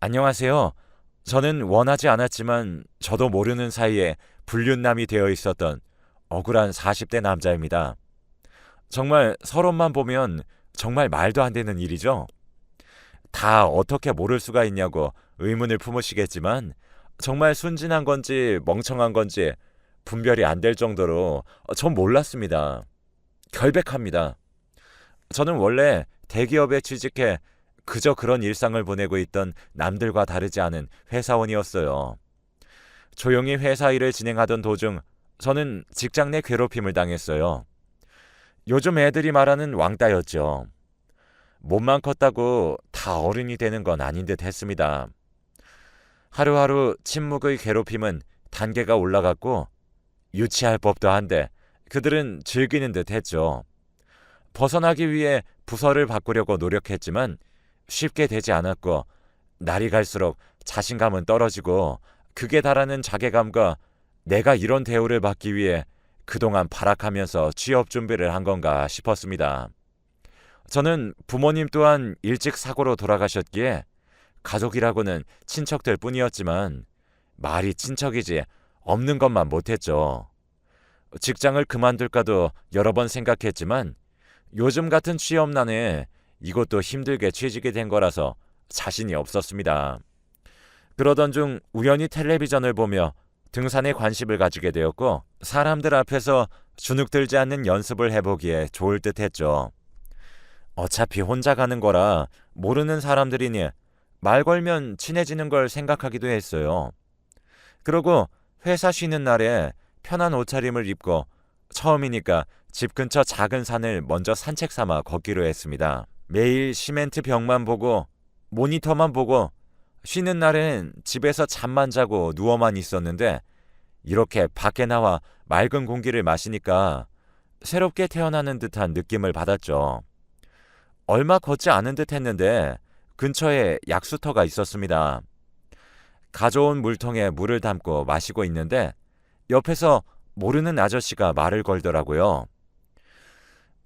안녕하세요. 저는 원하지 않았지만 저도 모르는 사이에 불륜남이 되어 있었던 억울한 40대 남자입니다. 정말 서론만 보면 정말 말도 안 되는 일이죠. 다 어떻게 모를 수가 있냐고 의문을 품으시겠지만 정말 순진한 건지 멍청한 건지 분별이 안 될 정도로 전 몰랐습니다. 결백합니다. 저는 원래 대기업에 취직해 그저 그런 일상을 보내고 있던 남들과 다르지 않은 회사원이었어요. 조용히 회사 일을 진행하던 도중 저는 직장 내 괴롭힘을 당했어요. 요즘 애들이 말하는 왕따였죠. 몸만 컸다고 다 어른이 되는 건 아닌 듯 했습니다. 하루하루 침묵의 괴롭힘은 단계가 올라갔고 유치할 법도 한데 그들은 즐기는 듯 했죠. 벗어나기 위해 부서를 바꾸려고 노력했지만 쉽게 되지 않았고 날이 갈수록 자신감은 떨어지고 극에 달하는 자괴감과 내가 이런 대우를 받기 위해 그동안 발악하면서 취업 준비를 한 건가 싶었습니다. 저는 부모님 또한 일찍 사고로 돌아가셨기에 가족이라고는 친척들 뿐이었지만 말이 친척이지 없는 것만 못했죠. 직장을 그만둘까도 여러 번 생각했지만 요즘 같은 취업난에 이것도 힘들게 취직이 된 거라서 자신이 없었습니다. 그러던 중 우연히 텔레비전을 보며 등산에 관심을 가지게 되었고 사람들 앞에서 주눅 들지 않는 연습을 해보기에 좋을 듯 했죠. 어차피 혼자 가는 거라 모르는 사람들이니 말 걸면 친해지는 걸 생각하기도 했어요. 그러고 회사 쉬는 날에 편한 옷차림을 입고 처음이니까 집 근처 작은 산을 먼저 산책 삼아 걷기로 했습니다. 매일 시멘트 벽만 보고 모니터만 보고 쉬는 날엔 집에서 잠만 자고 누워만 있었는데 이렇게 밖에 나와 맑은 공기를 마시니까 새롭게 태어나는 듯한 느낌을 받았죠. 얼마 걷지 않은 듯 했는데 근처에 약수터가 있었습니다. 가져온 물통에 물을 담고 마시고 있는데 옆에서 모르는 아저씨가 말을 걸더라고요.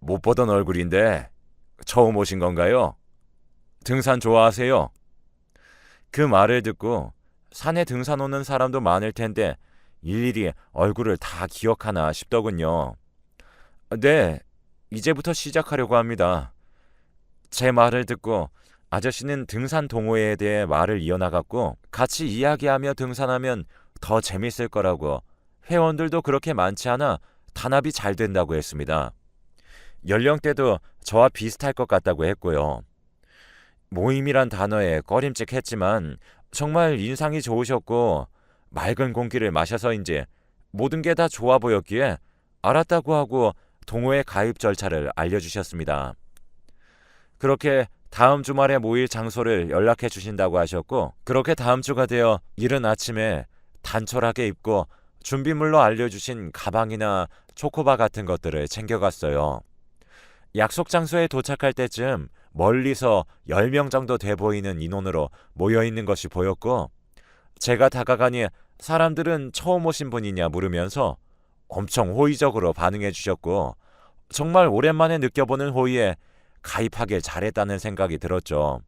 못 보던 얼굴인데 처음 오신 건가요? 등산 좋아하세요? 그 말을 듣고 산에 등산 오는 사람도 많을 텐데 일일이 얼굴을 다 기억하나 싶더군요. 네, 이제부터 시작하려고 합니다. 제 말을 듣고 아저씨는 등산 동호회에 대해 말을 이어나갔고 같이 이야기하며 등산하면 더 재밌을 거라고 회원들도 그렇게 많지 않아 단합이 잘 된다고 했습니다. 연령대도 저와 비슷할 것 같다고 했고요. 모임이란 단어에 꺼림칙했지만 정말 인상이 좋으셨고 맑은 공기를 마셔서인지 모든 게 다 좋아 보였기에 알았다고 하고 동호회 가입 절차를 알려주셨습니다. 그렇게 다음 주말에 모일 장소를 연락해 주신다고 하셨고 그렇게 다음 주가 되어 이른 아침에 단촐하게 입고 준비물로 알려주신 가방이나 초코바 같은 것들을 챙겨갔어요. 약속 장소에 도착할 때쯤 멀리서 10명 정도 돼 보이는 인원으로 모여 있는 것이 보였고 제가 다가가니 사람들은 처음 오신 분이냐 물으면서 엄청 호의적으로 반응해 주셨고 정말 오랜만에 느껴보는 호의에 가입하길 잘했다는 생각이 들었죠.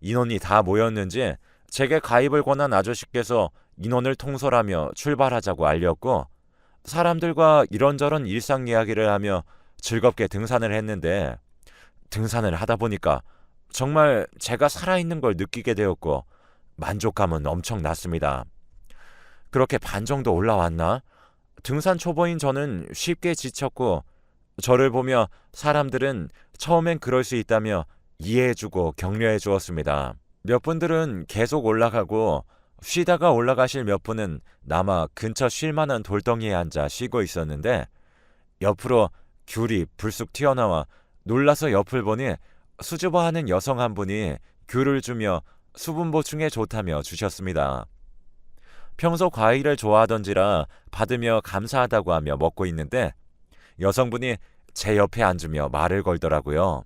인원이 다 모였는지 제게 가입을 권한 아저씨께서 인원을 통솔하며 출발하자고 알렸고 사람들과 이런저런 일상 이야기를 하며 즐겁게 등산을 했는데 등산을 하다 보니까 정말 제가 살아있는 걸 느끼게 되었고 만족감은 엄청났습니다. 그렇게 반 정도 올라왔나? 등산 초보인 저는 쉽게 지쳤고 저를 보며 사람들은 처음엔 그럴 수 있다며 이해해주고 격려해 주었습니다. 몇 분들은 계속 올라가고 쉬다가 올라가실 몇 분은 남아 근처 쉴만한 돌덩이에 앉아 쉬고 있었는데 옆으로 귤이 불쑥 튀어나와 놀라서 옆을 보니 수줍어하는 여성 한 분이 귤을 주며 수분 보충에 좋다며 주셨습니다. 평소 과일을 좋아하던지라 받으며 감사하다고 하며 먹고 있는데 여성분이 제 옆에 앉으며 말을 걸더라고요.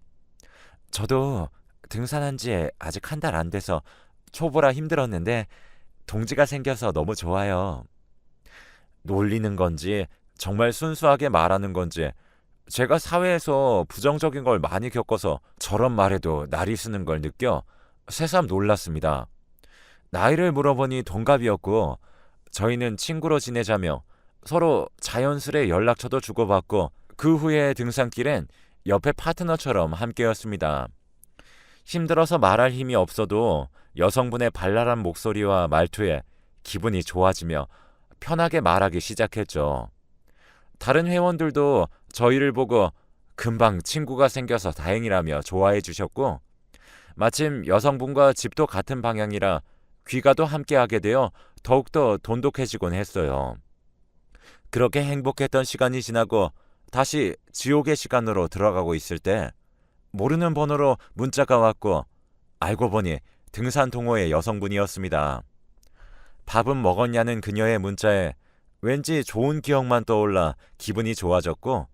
저도 등산한 지 아직 한 달 안 돼서 초보라 힘들었는데 동지가 생겨서 너무 좋아요. 놀리는 건지 정말 순수하게 말하는 건지 제가 사회에서 부정적인 걸 많이 겪어서 저런 말에도 날이 쓰는 걸 느껴 새삼 놀랐습니다. 나이를 물어보니 동갑이었고 저희는 친구로 지내자며 서로 자연스레 연락처도 주고받고 그 후에 등산길엔 옆에 파트너처럼 함께였습니다. 힘들어서 말할 힘이 없어도 여성분의 발랄한 목소리와 말투에 기분이 좋아지며 편하게 말하기 시작했죠. 다른 회원들도 저희를 보고 금방 친구가 생겨서 다행이라며 좋아해 주셨고 마침 여성분과 집도 같은 방향이라 귀가도 함께 하게 되어 더욱더 돈독해지곤 했어요. 그렇게 행복했던 시간이 지나고 다시 지옥의 시간으로 들어가고 있을 때 모르는 번호로 문자가 왔고 알고 보니 등산 동호회 여성분이었습니다. 밥은 먹었냐는 그녀의 문자에 왠지 좋은 기억만 떠올라 기분이 좋아졌고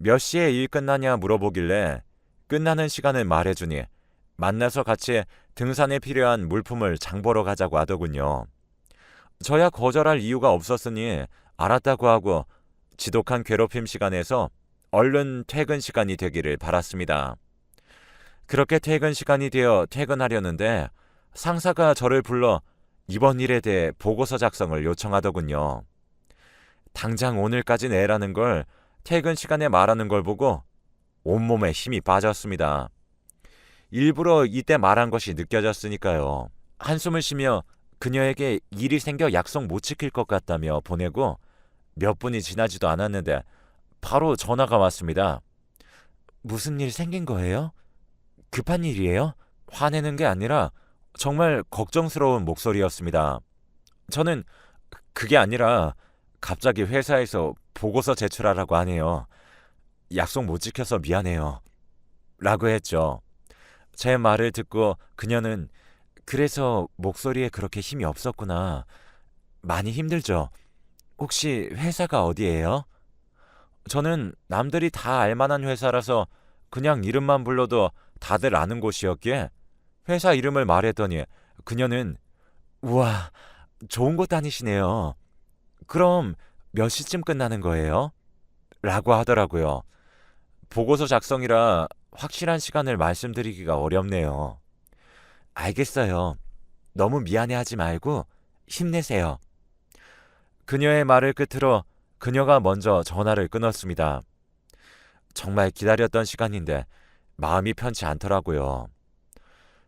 몇 시에 일 끝나냐 물어보길래 끝나는 시간을 말해주니 만나서 같이 등산에 필요한 물품을 장보러 가자고 하더군요. 저야 거절할 이유가 없었으니 알았다고 하고 지독한 괴롭힘 시간에서 얼른 퇴근 시간이 되기를 바랐습니다. 그렇게 퇴근 시간이 되어 퇴근하려는데 상사가 저를 불러 이번 일에 대해 보고서 작성을 요청하더군요. 당장 오늘까지 내라는 걸 퇴근 시간에 말하는 걸 보고 온몸에 힘이 빠졌습니다. 일부러 이때 말한 것이 느껴졌으니까요. 한숨을 쉬며 그녀에게 일이 생겨 약속 못 지킬 것 같다며 보내고 몇 분이 지나지도 않았는데 바로 전화가 왔습니다. 무슨 일 생긴 거예요? 급한 일이에요? 화내는 게 아니라 정말 걱정스러운 목소리였습니다. 저는 그게 아니라 갑자기 회사에서 보고서 제출하라고 하네요. 약속 못 지켜서 미안해요. 라고 했죠. 제 말을 듣고 그녀는 그래서 목소리에 그렇게 힘이 없었구나. 많이 힘들죠? 혹시 회사가 어디예요? 저는 남들이 다 알만한 회사라서 그냥 이름만 불러도 다들 아는 곳이었기에 회사 이름을 말했더니 그녀는 우와, 좋은 곳 다니시네요. 그럼 몇 시쯤 끝나는 거예요? 라고 하더라고요. 보고서 작성이라 확실한 시간을 말씀드리기가 어렵네요. 알겠어요. 너무 미안해 하지 말고 힘내세요. 그녀의 말을 끝으로 그녀가 먼저 전화를 끊었습니다. 정말 기다렸던 시간인데 마음이 편치 않더라고요.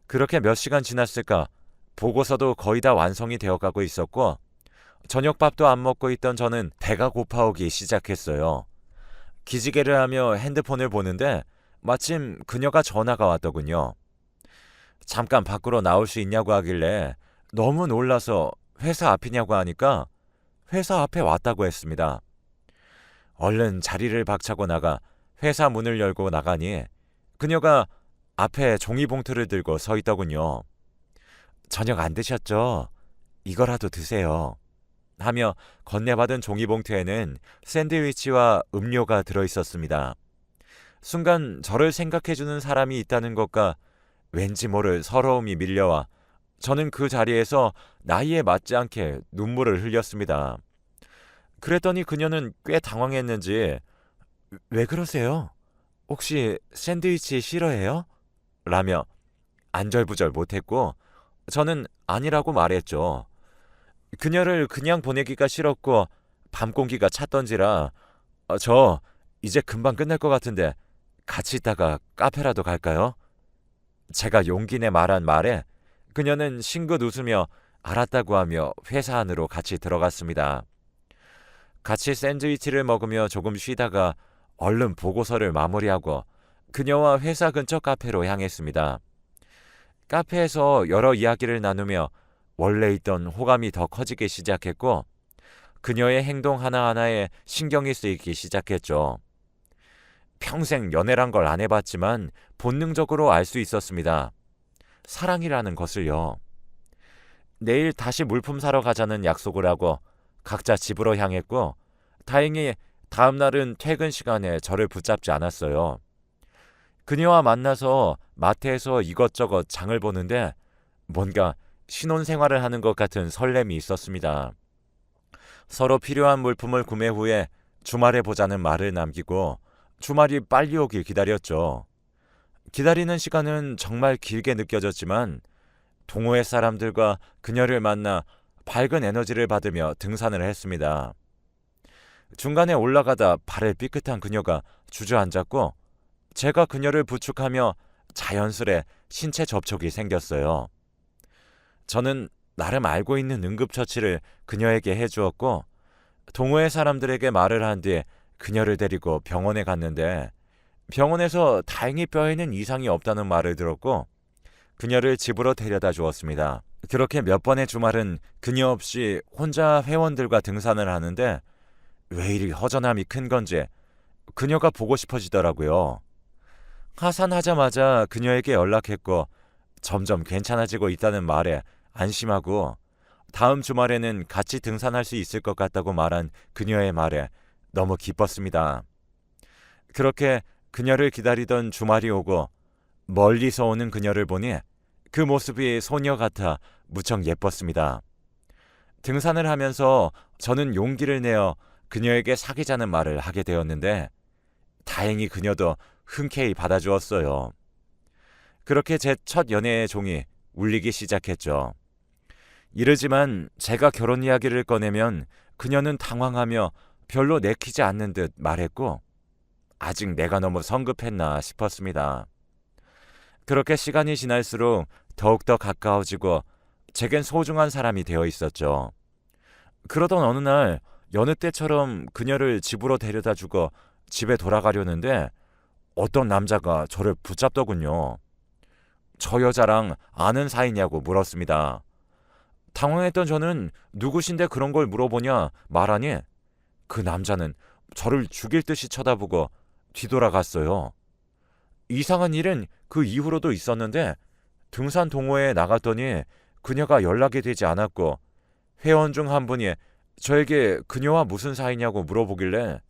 그렇게 몇 시간 지났을까 보고서도 거의 다 완성이 되어 가고 있었고 저녁밥도 안 먹고 있던 저는 배가 고파오기 시작했어요. 기지개를 하며 핸드폰을 보는데 마침 그녀가 전화가 왔더군요. 잠깐 밖으로 나올 수 있냐고 하길래 너무 놀라서 회사 앞이냐고 하니까 회사 앞에 왔다고 했습니다. 얼른 자리를 박차고 나가 회사 문을 열고 나가니 그녀가 앞에 종이봉투를 들고 서 있더군요. 저녁 안 드셨죠? 이거라도 드세요. 하며 건네받은 종이봉투에는 샌드위치와 음료가 들어 있었습니다. 순간 저를 생각해주는 사람이 있다는 것과 왠지 모를 서러움이 밀려와 저는 그 자리에서 나이에 맞지 않게 눈물을 흘렸습니다. 그랬더니 그녀는 꽤 당황했는지 왜 그러세요? 혹시 샌드위치 싫어해요? 라며 안절부절 못했고 저는 아니라고 말했죠. 그녀를 그냥 보내기가 싫었고 밤 공기가 찼던지라 어, 저 이제 금방 끝날 것 같은데 같이 있다가 카페라도 갈까요? 제가 용기 내 말한 말에 그녀는 싱긋 웃으며 알았다고 하며 회사 안으로 같이 들어갔습니다. 같이 샌드위치를 먹으며 조금 쉬다가 얼른 보고서를 마무리하고 그녀와 회사 근처 카페로 향했습니다. 카페에서 여러 이야기를 나누며 원래 있던 호감이 더 커지기 시작했고 그녀의 행동 하나하나에 신경이 쓰이기 시작했죠. 평생 연애란 걸 안 해봤지만 본능적으로 알 수 있었습니다. 사랑이라는 것을요. 내일 다시 물품 사러 가자는 약속을 하고 각자 집으로 향했고 다행히 다음 날은 퇴근 시간에 저를 붙잡지 않았어요. 그녀와 만나서 마트에서 이것저것 장을 보는데 뭔가 신혼 생활을 하는 것 같은 설렘이 있었습니다. 서로 필요한 물품을 구매 후에 주말에 보자는 말을 남기고 주말이 빨리 오길 기다렸죠. 기다리는 시간은 정말 길게 느껴졌지만 동호회 사람들과 그녀를 만나 밝은 에너지를 받으며 등산을 했습니다. 중간에 올라가다 발을 삐끗한 그녀가 주저앉았고 제가 그녀를 부축하며 자연스레 신체 접촉이 생겼어요. 저는 나름 알고 있는 응급처치를 그녀에게 해주었고 동호회 사람들에게 말을 한뒤 그녀를 데리고 병원에 갔는데 병원에서 다행히 뼈에는 이상이 없다는 말을 들었고 그녀를 집으로 데려다 주었습니다. 그렇게 몇 번의 주말은 그녀 없이 혼자 회원들과 등산을 하는데 왜 이리 허전함이 큰 건지 그녀가 보고 싶어지더라고요. 하산하자마자 그녀에게 연락했고 점점 괜찮아지고 있다는 말에 안심하고 다음 주말에는 같이 등산할 수 있을 것 같다고 말한 그녀의 말에 너무 기뻤습니다. 그렇게 그녀를 기다리던 주말이 오고 멀리서 오는 그녀를 보니 그 모습이 소녀 같아 무척 예뻤습니다. 등산을 하면서 저는 용기를 내어 그녀에게 사귀자는 말을 하게 되었는데 다행히 그녀도 흔쾌히 받아주었어요. 그렇게 제 첫 연애의 종이 울리기 시작했죠. 이르지만 제가 결혼 이야기를 꺼내면 그녀는 당황하며 별로 내키지 않는 듯 말했고 아직 내가 너무 성급했나 싶었습니다. 그렇게 시간이 지날수록 더욱더 가까워지고 제겐 소중한 사람이 되어 있었죠. 그러던 어느 날 여느 때처럼 그녀를 집으로 데려다 주고 집에 돌아가려는데 어떤 남자가 저를 붙잡더군요. 저 여자랑 아는 사이냐고 물었습니다. 당황했던 저는 누구신데 그런 걸 물어보냐 말하니 그 남자는 저를 죽일 듯이 쳐다보고 뒤돌아갔어요. 이상한 일은 그 이후로도 있었는데 등산 동호회에 나갔더니 그녀가 연락이 되지 않았고 회원 중 한 분이 저에게 그녀와 무슨 사이냐고 물어보길래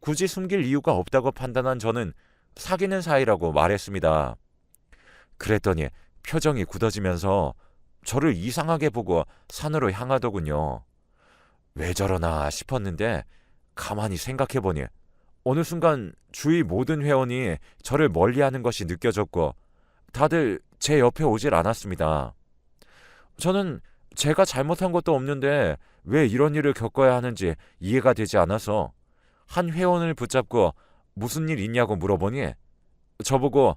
굳이 숨길 이유가 없다고 판단한 저는 사귀는 사이라고 말했습니다. 그랬더니 표정이 굳어지면서 저를 이상하게 보고 산으로 향하더군요. 왜 저러나 싶었는데 가만히 생각해보니 어느 순간 주위 모든 회원이 저를 멀리하는 것이 느껴졌고 다들 제 옆에 오질 않았습니다. 저는 제가 잘못한 것도 없는데 왜 이런 일을 겪어야 하는지 이해가 되지 않아서 한 회원을 붙잡고 무슨 일 있냐고 물어보니 저보고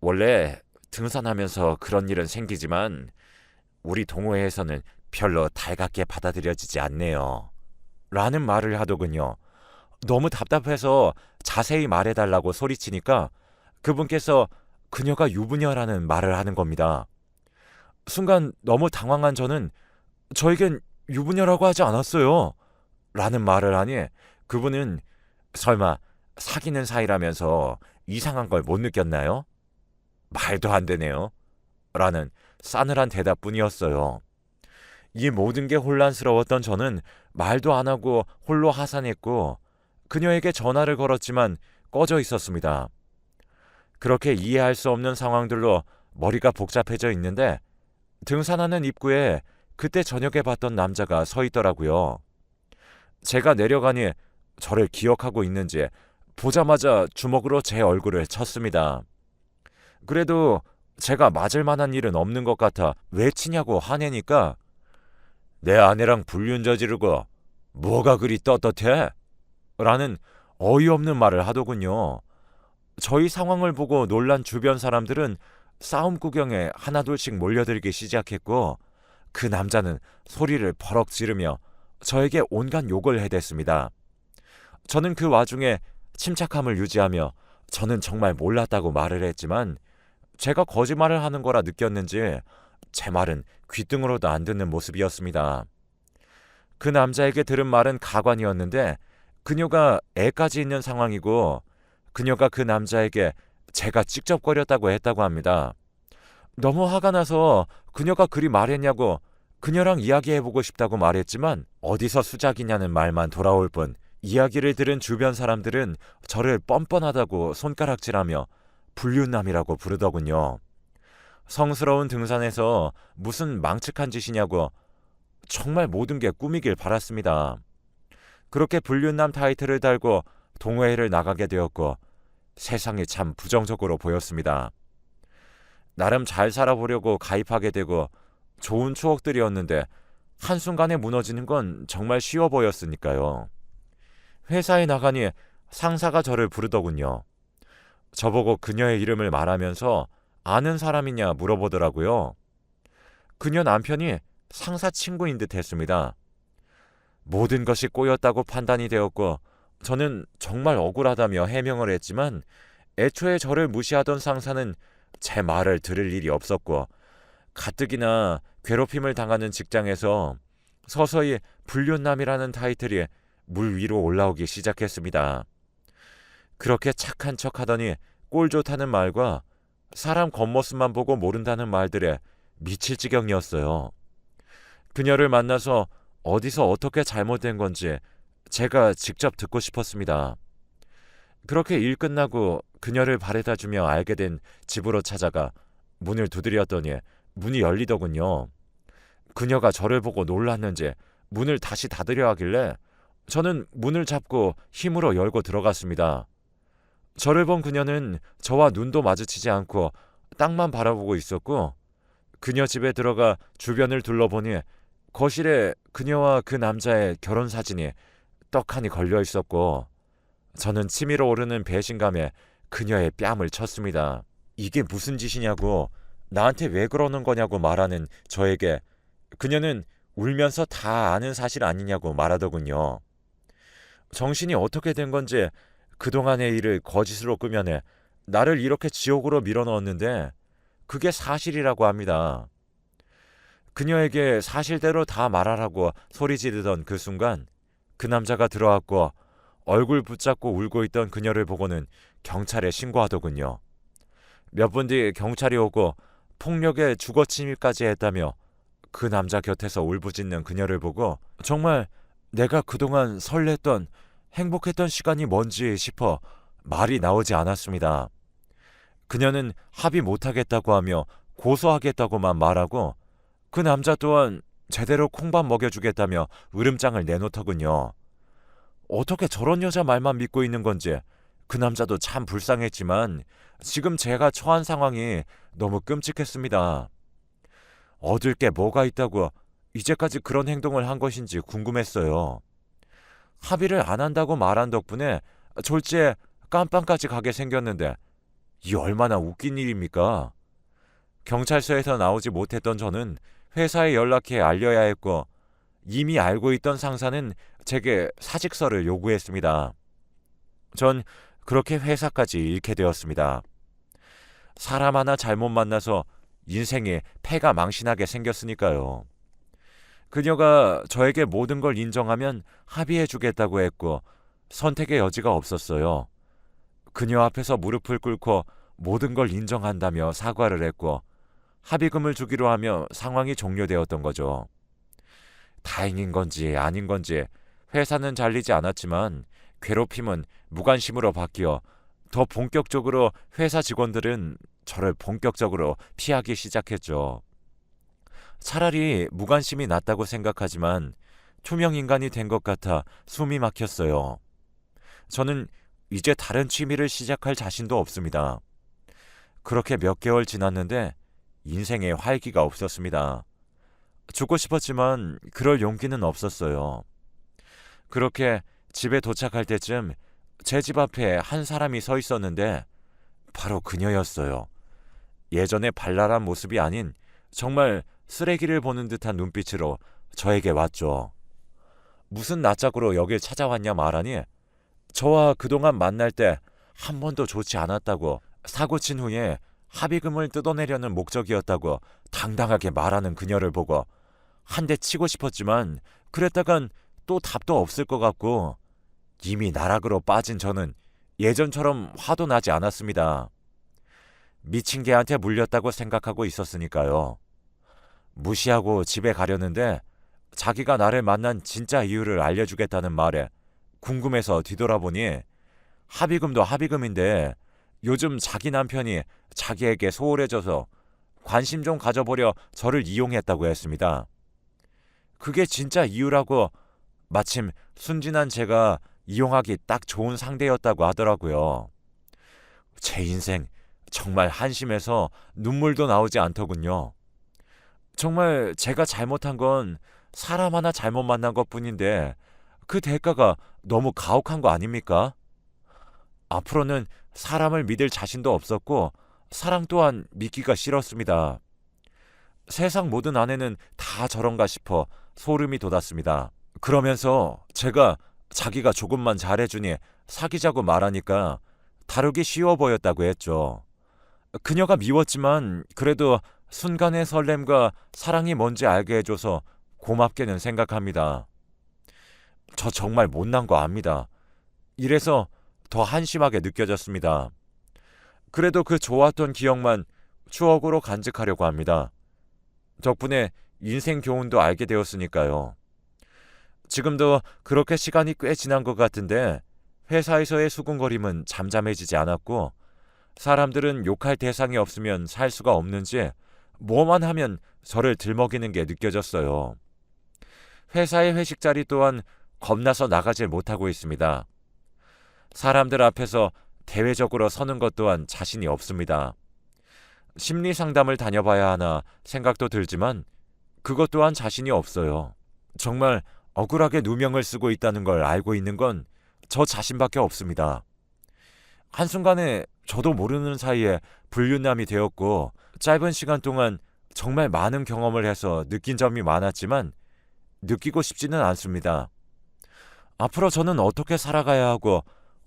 원래 등산하면서 그런 일은 생기지만 우리 동호회에서는 별로 달갑게 받아들여지지 않네요. 라는 말을 하더군요. 너무 답답해서 자세히 말해달라고 소리치니까 그분께서 그녀가 유부녀라는 말을 하는 겁니다. 순간 너무 당황한 저는 저에겐 유부녀라고 하지 않았어요. 라는 말을 하니 그분은 설마 사귀는 사이라면서 이상한 걸 못 느꼈나요? 말도 안 되네요. 라는 싸늘한 대답뿐이었어요. 이 모든 게 혼란스러웠던 저는 말도 안 하고 홀로 하산했고 그녀에게 전화를 걸었지만 꺼져 있었습니다. 그렇게 이해할 수 없는 상황들로 머리가 복잡해져 있는데 등산하는 입구에 그때 저녁에 봤던 남자가 서 있더라고요. 제가 내려가니 저를 기억하고 있는지 보자마자 주먹으로 제 얼굴을 쳤습니다. 그래도 제가 맞을 만한 일은 없는 것 같아 왜 치냐고 화내니까 내 아내랑 불륜 저지르고 뭐가 그리 떳떳해? 라는 어이없는 말을 하더군요. 저희 상황을 보고 놀란 주변 사람들은 싸움 구경에 하나둘씩 몰려들기 시작했고 그 남자는 소리를 버럭 지르며 저에게 온갖 욕을 해댔습니다. 저는 그 와중에 침착함을 유지하며 저는 정말 몰랐다고 말을 했지만 제가 거짓말을 하는 거라 느꼈는지 제 말은 귓등으로도 안 듣는 모습이었습니다. 그 남자에게 들은 말은 가관이었는데 그녀가 애까지 있는 상황이고 그녀가 그 남자에게 제가 찝쩍거렸다고 했다고 합니다. 너무 화가 나서 그녀가 그리 말했냐고 그녀랑 이야기해보고 싶다고 말했지만 어디서 수작이냐는 말만 돌아올 뿐 이야기를 들은 주변 사람들은 저를 뻔뻔하다고 손가락질하며 불륜남이라고 부르더군요. 성스러운 등산에서 무슨 망측한 짓이냐고 정말 모든 게 꿈이길 바랐습니다. 그렇게 불륜남 타이틀을 달고 동호회를 나가게 되었고 세상이 참 부정적으로 보였습니다. 나름 잘 살아보려고 가입하게 되고 좋은 추억들이었는데 한순간에 무너지는 건 정말 쉬워 보였으니까요. 회사에 나가니 상사가 저를 부르더군요. 저보고 그녀의 이름을 말하면서 아는 사람이냐 물어보더라고요. 그녀 남편이 상사 친구인 듯 했습니다. 모든 것이 꼬였다고 판단이 되었고 저는 정말 억울하다며 해명을 했지만 애초에 저를 무시하던 상사는 제 말을 들을 일이 없었고 가뜩이나 괴롭힘을 당하는 직장에서 서서히 불륜남이라는 타이틀이 물 위로 올라오기 시작했습니다. 그렇게 착한 척 하더니 꼴 좋다는 말과 사람 겉모습만 보고 모른다는 말들에 미칠 지경이었어요. 그녀를 만나서 어디서 어떻게 잘못된 건지 제가 직접 듣고 싶었습니다. 그렇게 일 끝나고 그녀를 바래다 주며 알게 된 집으로 찾아가 문을 두드렸더니 문이 열리더군요. 그녀가 저를 보고 놀랐는지 문을 다시 닫으려 하길래 저는 문을 잡고 힘으로 열고 들어갔습니다. 저를 본 그녀는 저와 눈도 마주치지 않고 땅만 바라보고 있었고 그녀 집에 들어가 주변을 둘러보니 거실에 그녀와 그 남자의 결혼 사진이 떡하니 걸려 있었고 저는 치밀어 오르는 배신감에 그녀의 뺨을 쳤습니다. 이게 무슨 짓이냐고 나한테 왜 그러는 거냐고 말하는 저에게 그녀는 울면서 다 아는 사실 아니냐고 말하더군요. 정신이 어떻게 된 건지 그동안의 일을 거짓으로 꾸며내 나를 이렇게 지옥으로 밀어넣었는데 그게 사실이라고 합니다. 그녀에게 사실대로 다 말하라고 소리 지르던 그 순간 그 남자가 들어왔고 얼굴 붙잡고 울고 있던 그녀를 보고는 경찰에 신고하더군요. 몇 분 뒤 경찰이 오고 폭력에 주거 침입까지 했다며 그 남자 곁에서 울부짖는 그녀를 보고 정말 내가 그동안 설렜던 행복했던 시간이 뭔지 싶어 말이 나오지 않았습니다. 그녀는 합의 못하겠다고 하며 고소하겠다고만 말하고 그 남자 또한 제대로 콩밥 먹여주겠다며 으름장을 내놓더군요. 어떻게 저런 여자 말만 믿고 있는 건지 그 남자도 참 불쌍했지만 지금 제가 처한 상황이 너무 끔찍했습니다. 얻을 게 뭐가 있다고 이제까지 그런 행동을 한 것인지 궁금했어요. 합의를 안 한다고 말한 덕분에 졸지에 깜빵까지 가게 생겼는데 이 얼마나 웃긴 일입니까? 경찰서에서 나오지 못했던 저는 회사에 연락해 알려야 했고 이미 알고 있던 상사는 제게 사직서를 요구했습니다. 전 그렇게 회사까지 잃게 되었습니다. 사람 하나 잘못 만나서 인생에 패가 망신하게 생겼으니까요. 그녀가 저에게 모든 걸 인정하면 합의해 주겠다고 했고 선택의 여지가 없었어요. 그녀 앞에서 무릎을 꿇고 모든 걸 인정한다며 사과를 했고 합의금을 주기로 하며 상황이 종료되었던 거죠. 다행인 건지 아닌 건지 회사는 잘리지 않았지만 괴롭힘은 무관심으로 바뀌어 더 본격적으로 회사 직원들은 저를 본격적으로 피하기 시작했죠. 차라리 무관심이 낫다고 생각하지만 투명 인간이 된 것 같아 숨이 막혔어요. 저는 이제 다른 취미를 시작할 자신도 없습니다. 그렇게 몇 개월 지났는데 인생에 활기가 없었습니다. 죽고 싶었지만 그럴 용기는 없었어요. 그렇게 집에 도착할 때쯤 제 집 앞에 한 사람이 서 있었는데 바로 그녀였어요. 예전의 발랄한 모습이 아닌 정말 쓰레기를 보는 듯한 눈빛으로 저에게 왔죠. 무슨 낯짝으로 여길 찾아왔냐 말하니 저와 그동안 만날 때 한 번도 좋지 않았다고 사고 친 후에 합의금을 뜯어내려는 목적이었다고 당당하게 말하는 그녀를 보고 한 대 치고 싶었지만 그랬다간 또 답도 없을 것 같고 이미 나락으로 빠진 저는 예전처럼 화도 나지 않았습니다. 미친 개한테 물렸다고 생각하고 있었으니까요. 무시하고 집에 가려는데 자기가 나를 만난 진짜 이유를 알려주겠다는 말에 궁금해서 뒤돌아보니 합의금도 합의금인데 요즘 자기 남편이 자기에게 소홀해져서 관심 좀 가져보려 저를 이용했다고 했습니다. 그게 진짜 이유라고 마침 순진한 제가 이용하기 딱 좋은 상대였다고 하더라고요. 제 인생 정말 한심해서 눈물도 나오지 않더군요. 정말 제가 잘못한 건 사람 하나 잘못 만난 것 뿐인데 그 대가가 너무 가혹한 거 아닙니까? 앞으로는 사람을 믿을 자신도 없었고 사랑 또한 믿기가 싫었습니다. 세상 모든 아내는 다 저런가 싶어 소름이 돋았습니다. 그러면서 제가 자기가 조금만 잘해주니 사귀자고 말하니까 다루기 쉬워 보였다고 했죠. 그녀가 미웠지만 그래도 순간의 설렘과 사랑이 뭔지 알게 해줘서 고맙게는 생각합니다. 저 정말 못난 거 압니다. 이래서 더 한심하게 느껴졌습니다. 그래도 그 좋았던 기억만 추억으로 간직하려고 합니다. 덕분에 인생 교훈도 알게 되었으니까요. 지금도 그렇게 시간이 꽤 지난 것 같은데 회사에서의 수군거림은 잠잠해지지 않았고 사람들은 욕할 대상이 없으면 살 수가 없는지 뭐만 하면 저를 들먹이는 게 느껴졌어요. 회사의 회식 자리 또한 겁나서 나가질 못하고 있습니다. 사람들 앞에서 대외적으로 서는 것 또한 자신이 없습니다. 심리 상담을 다녀봐야 하나 생각도 들지만 그것 또한 자신이 없어요. 정말 억울하게 누명을 쓰고 있다는 걸 알고 있는 건 저 자신밖에 없습니다. 한순간에 저도 모르는 사이에 불륜남이 되었고 짧은 시간 동안 정말 많은 경험을 해서 느낀 점이 많았지만 느끼고 싶지는 않습니다. 앞으로 저는 어떻게 살아가야 하고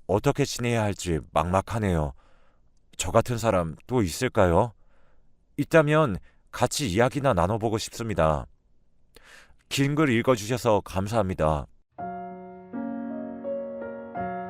어떻게 지내야 할지 막막하네요. 저 같은 사람 또 있을까요? 있다면 같이 이야기나 나눠보고 싶습니다. 긴 글 읽어주셔서 감사합니다.